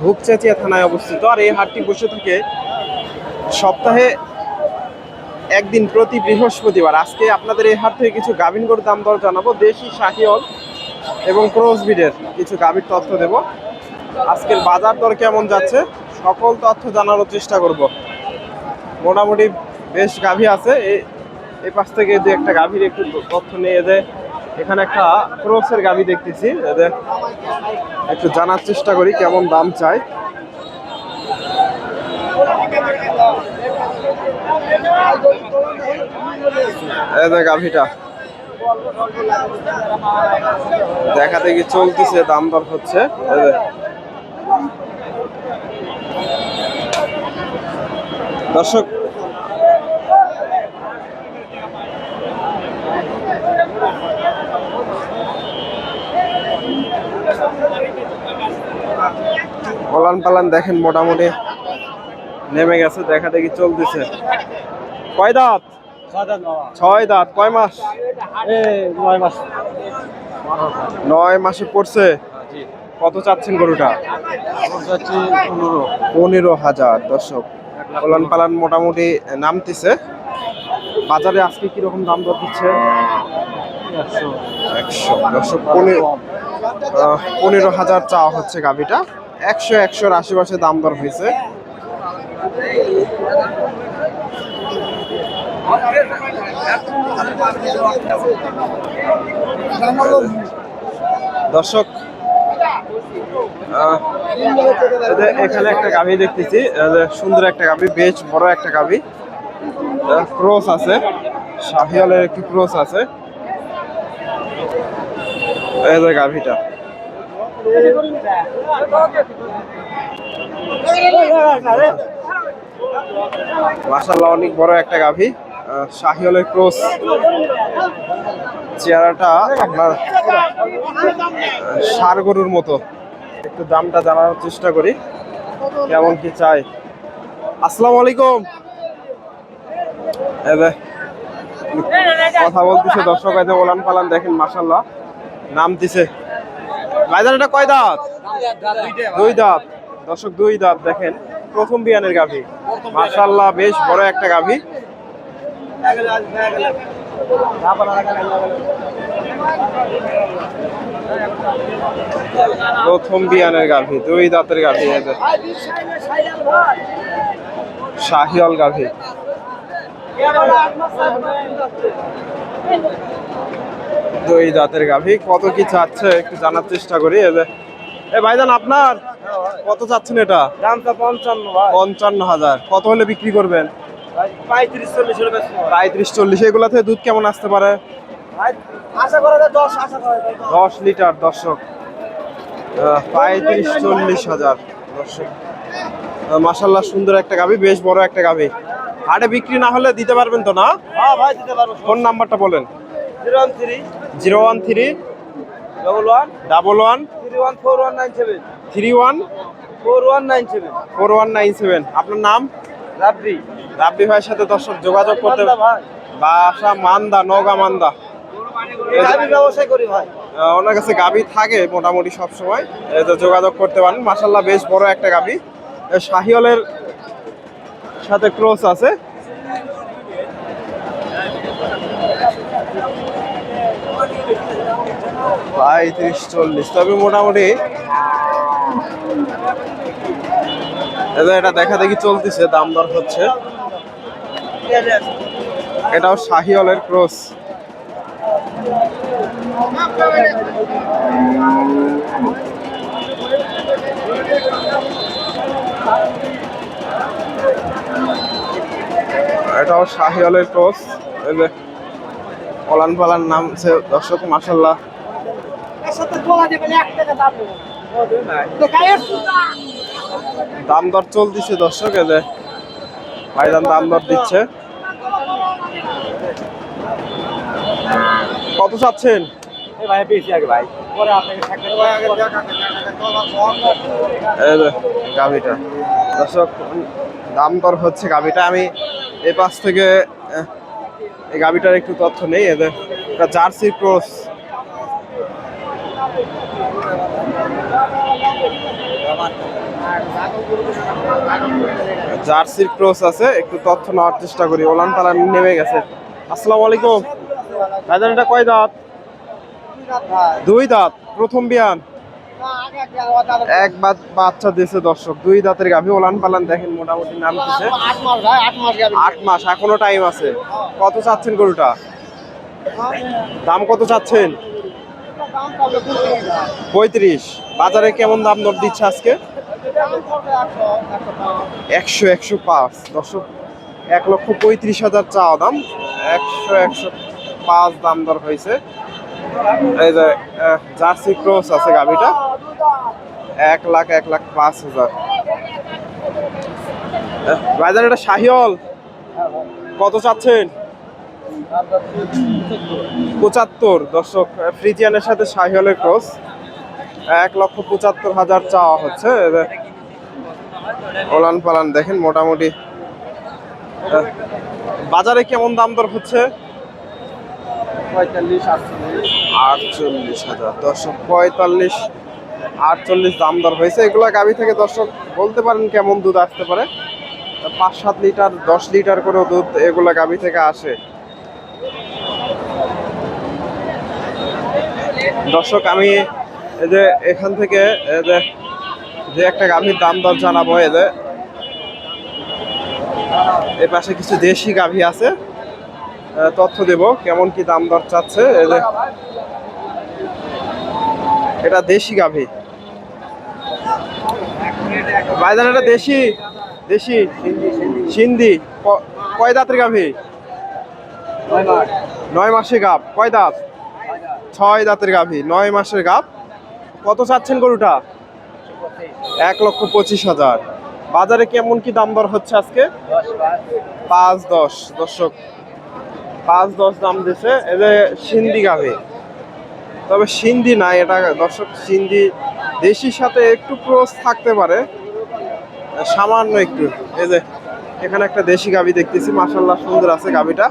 ধূপচাচিয়া থানায় অবস্থিত। আর এই হাটটি বসে থাকে সপ্তাহে একদিন প্রতি বৃহস্পতিবার। আজকে আপনাদের এই হাট থেকে কিছু গাভিন গরুর দাম দর জানাব। দেশি শাহিওল এবং ক্রস বিডের কিছু গাভীর তথ্য দেব। আজকের বাজার দর কেমন যাচ্ছে? সকল তথ্য জানানোর চেষ্টা করব। মোটামুটি বেশ গাভী আছে। এই পাশ থেকে যে একটা গাভীর একটু তথ্য নিয়ে যে এখানে একটা ক্রসের গাভী দেখতেছি। একটু জানার চেষ্টা করি কেমন দাম চাই। গাভীটা। দেখা দেখি চলতেছে, দাম দর হচ্ছে। দর্শক পলান পালান দেখেন মোটামুটি নেমে গেছে, দেখা দেখি চলতেছে। কয় দাঁত? ছয় দাঁত, কয় মাস? নয় মাস নয় মাসে পড়ছে। কত চাচ্ছেন গরুটা? পনেরো হাজার, দর্শক। পালান পালান মোটামুটি নামতেছে। বাজারে আজকে কীরকম দাম দর দিচ্ছে? একশো। একশো পনেরো পনেরো হাজার চাওয়া হচ্ছে গাভিটা। একশো একশোর আশেপাশে দাম দর হয়েছে। দর্শক এখানে একটা গাভি দেখতেছি সুন্দর একটা গাভি, বেশ বড় একটা গাভি। ক্রস আছে শাহিয়ালের একটি ক্রস আছে। গাভিটা। মাসাল্লাহ অনেক বড় একটা গাভি। আহ, শাহিওয়ালের ক্রস চেহারাটা আপনার সার গরুর মতো। একটু দামটা জানার চেষ্টা করি কেমন কি চাই। আসসালামু আলাইকুম। কথা বলতেছে দর্শক আছে ওলান পালান দেখেন মাসাল্লাহ নামতেছে ভাইজান, এটা কয় দাঁত? দুই দাঁত। দর্শক, দুই দাঁত, দেখেন। প্রথম বিয়ানের গাভী। মাশাল্লাহ বেশ বড় একটা গাভী। প্রথম বিয়ানের গাভী, দুই দাঁতের গাভী শাহিয়াল গাভী। দুই দাঁতের গাভী। কত কি চাচ্ছে একটু জানার চেষ্টা করি। এ ভাইজান আপনার? কত চাচ্ছেন এটা? দামটা পঞ্চান্ন পঞ্চান্ন হাজার। কত হলে বিক্রি করবেন? পঁয়ত্রিশ চল্লিশ হলে পঁয়ত্রিশ চল্লিশ দুধ কেমন আসতে পারে? আশা করা যায় দশ আশা করা যায় দশ। লিটার দর্শক। পঁয়ত্রিশ চল্লিশ হাজার দর্শক। মাসাল্লাহ সুন্দর একটা গাভি বেশ বড় একটা গাভি। হাটে বিক্রি না হলে দিতে পারবেন তো না? হ্যাঁ ভাই দিতে পারব। ফোন নাম্বারটা বলেন। Zero one three. Double one double one three one four one nine seven. Three one. Four one nine seven. Four one nine seven. আপনার নাম? রাব্বি। রাব্বি ভাইয়ের সাথে দর্শক যোগাযোগ করতে বাসা মান্দা নগা মান্দা। ব্যবসায় করি ভাই। ওনার কাছে গাবি থাকে মোটামুটি সব সময় তো যোগাযোগ করতে পারেন। মাসাল্লাহ বেশ বড় একটা গাবি শাহিওলের সাথে ক্রস আছে। পঁয়ত্রিশ, চল্লিশ। তবে মোটামুটি এটা দেখা দেখি চলতেছে, দাম দর হচ্ছে। এটাও শাহিওলের ক্রস। এটাও শাহিওয়ালের ক্রস। এই যে পলান পালান নামছে দর্শক মাসাল্লাহ এর সাথে তোলা দেবেন এক টাকা দাম। দর চলতেছে দর্শক ভাইজান দাম দর দিচ্ছে। কত চাচ্ছেন? গাভিটা। দর্শক দাম দর হচ্ছে গাভিটা। আমি এই পাশ থেকে এই গাভিটার একটু তথ্য নেই এদের জার্সি ক্রস জার্সির ক্রস আছে, একটু তথ্য নেওয়ার চেষ্টা করি। ওলান পালান নেমে গেছে। আসসালামু আলাইকুম। ভাইজান কয় দাঁত? দুই দাঁত। প্রথম বিয়ান। এক বাচ্চা দিয়েছে দর্শক। দুই দাঁতের গাভী। ওলান পালান দেখেন মোটামুটি নাম গেল আট মাস। এখনও টাইম আছে। কত চাচ্ছেন গরুটা? দাম কত চাচ্ছেন? পঁয়ত্রিশ। বাজারে কেমন দাম দর দিচ্ছে আজকে? একশো একশো পাঁচ। দর্শক, এক লক্ষ পঁয়ত্রিশ হাজার চাওয়া দাম। একশো একশো পাঁচ দাম দর হয়েছে। এই যে জার্সি ক্রস আছে গাভিটা এক লাখ এক লাখ পাঁচ হাজার। ভাইজান এটা শাহিওল কত চাচ্ছেন? পঁচাত্তর। দর্শক ফ্রিজিয়ানের সাথে শাহিওয়ালের ক্রস এক লক্ষ পঁচাত্তর হাজার চাওয়া হচ্ছে। ওলান পালান দেখেন মোটামুটি। বাজারে কেমন দাম দর হচ্ছে? পঁয়তাল্লিশ আটচল্লিশ। আটচল্লিশ হাজার। দর্শক পঁয়তাল্লিশ আটচল্লিশ দাম দর হয়েছে। এগুলো গাভি থেকে দর্শক বলতে পারেন কেমন দুধ আসতে পারে? পাঁচ সাত লিটার দশ লিটার করেও দুধ এগুলো গাভি থেকে আসে। দর্শক আমি এই যে এখান থেকে এই যে যে একটা গাভীর দাম দর জানাব এই যে এই পাশে কিছু দেশি গাভী আছে। তথ্য দেব কেমন কি দাম দর চাচ্ছে এই যে এটা দেশি গাভী। ভাইজান এটা দেশি দেশি সিন্ধি কয় দাঁতের গাভী? নয় মাসে। গাভ কয় দাঁত? ছয় দাঁতের গাভী, নয় মাসের গাভ কত চাচ্ছেন গরুটা? এক লক্ষ পঁচিশ হাজার। বাজারে কেমন কি দাম দর হচ্ছে আজকে? পাঁচ দশ। দর্শক, পাঁচ দশ দাম দিছে। এদের সিন্ধি গাভী। তবে সিন্ধি না এটা দর্শক, সিন্ধি দেশির সাথে একটু ক্রস থাকতে পারে। সামান্য একটু। এই যে, এখানে একটা দেশি গাভী দেখতেছি। মাসাল্লাহ সুন্দর আছে গাভীটা।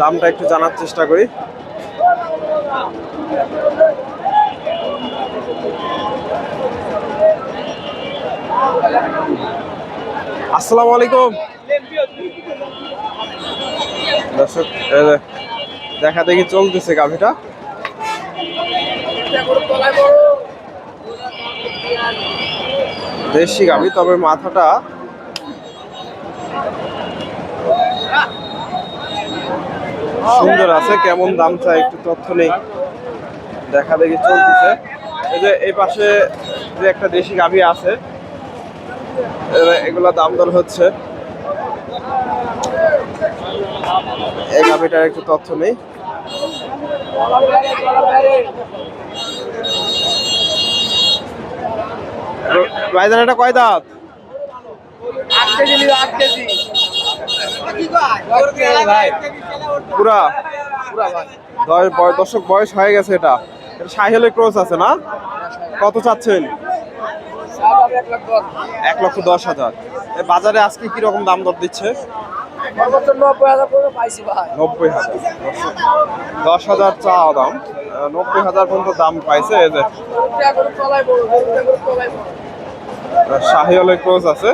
দামটা একটু জানার চেষ্টা করি। আসসালামু আলাইকুম। দর্শক দেখা দেখি চলতেছে গাভীটা। দেশি গাভী, তবে মাথাটা সুন্দর আছে, কেমন দাম চাই একটু তথ্য নেই। দেখা দেখি চলতেছে। এই যে এই পাশে যে একটা দেশি গাভী আছে এগুলা দাম দর হচ্ছে। এই গাভীটার একটু তথ্য নেই। ভাইজান, এটা কয় দাঁত? আট কেজি আট কেজি। পুরা দশক বয়স হয়ে গেছে এটা। সাহেলের ক্রস আছে না? কত চাচ্ছেন? এক লক্ষ দশ হাজার। বাজারে আজকে কি রকম দাম দর দিচ্ছে? নব্বই হাজার। দশ হাজার চাওয়া দাম। নব্বই হাজার পর্যন্ত দাম পাইছে শাহিওয়ালের ক্রস আছে।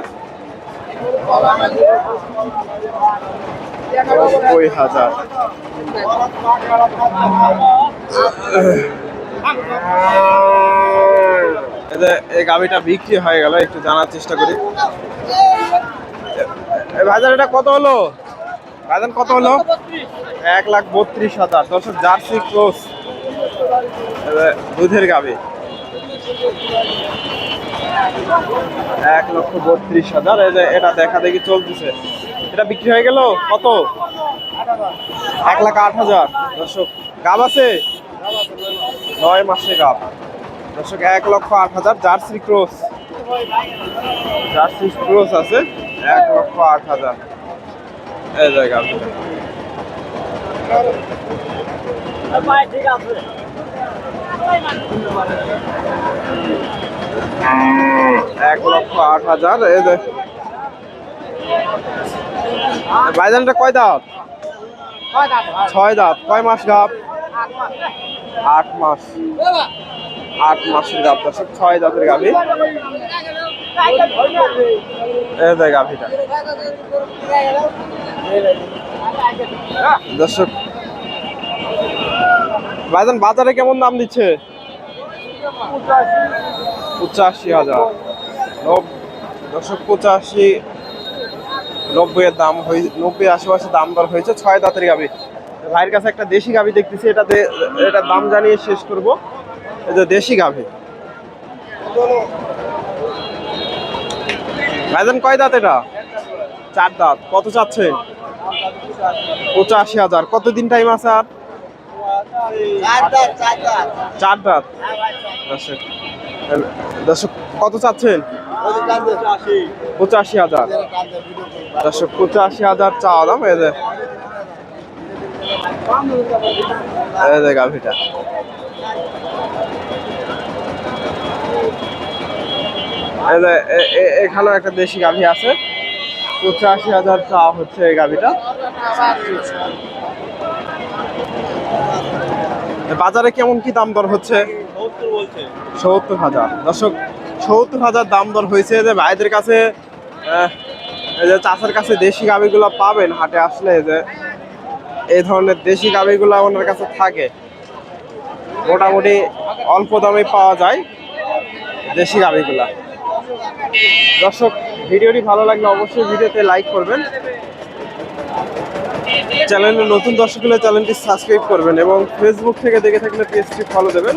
নব্বই হাজার। এই গাড়িটা বিক্রি হয়ে গেল, একটু জানার চেষ্টা করি। বাজার এটা কত হলো? বাজার কত হলো? এক লাখ বত্রিশ হাজার। দর্শক, জার্সি ক্লোজ দুধের গাভী। এক লক্ষ বত্রিশ হাজার। এটা দেখা দেখি চলতেছে। এটা বিক্রি হয়ে গেল কত? এক লাখ আট হাজার। দর্শক, গাব আছে? নয় মাসে গাব। দর্শক, এক লক্ষ আট হাজার জার্সি ক্রস। জার্সি ক্রস আছে, এক লক্ষ আট হাজার। এই জায়গা এক লক্ষ আট হাজার ভাইজানটা কয় দাঁত? ছয় দাঁত। কয় মাস গাপ আট মাস। আট মাসের গাপ দর্শক ছয় দাঁতের গাভি। গাভিটা। দর্শক ভাইজান বাজারে কেমন দাম দিচ্ছে? পঁচাশি হাজার। দর্শক পঁচাশি নব্বই এর দাম হয়ে নব্বই আশেপাশে দাম দর হয়েছে। ছয় দাঁতের গাবি ভাইয়ের কাছে একটা দেশি গাবি দেখতেছি। এটাতে এটা দাম জানিয়ে শেষ করব। এই যে দেশি গাভি। ভাইজান কয় দাঁত এটা? চার দাঁত। কত চাচ্ছে? পঁচাশি হাজার। কতদিন টাইম আছে আর? চার দাঁত। দর্শক দর্শক, কত চাচ্ছেন? পঁচাশি হাজার। দর্শক, পঁচাশি হাজার চাওয়া দাম যে। এই গাভিটা। এখানেও একটা দেশি গাভি আছে। পঁচাশি হাজার চাওয়া হচ্ছে এই গাভিটা। বাজারে কেমন কি দাম দর হচ্ছে? সত্তর হাজার। দর্শক, সত্তর হাজার দাম দর হয়েছে যে ভাইদের কাছে যে চাষের কাছে দেশি গাভিগুলো পাবেন, হাটে আসলে যে এই ধরনের দেশি গাভিগুলো ওনার কাছে থাকে। মোটামুটি অল্প দামে পাওয়া যায় দেশি গাভিগুলা। দর্শক, ভিডিওটি ভালো লাগলে অবশ্যই ভিডিওতে লাইক করবেন। চ্যানেলে নতুন দর্শক হলে চ্যানেলটি সাবস্ক্রাইব করবেন এবং ফেসবুক থেকে দেখে থাকলে পেজটি ফলো দেবেন।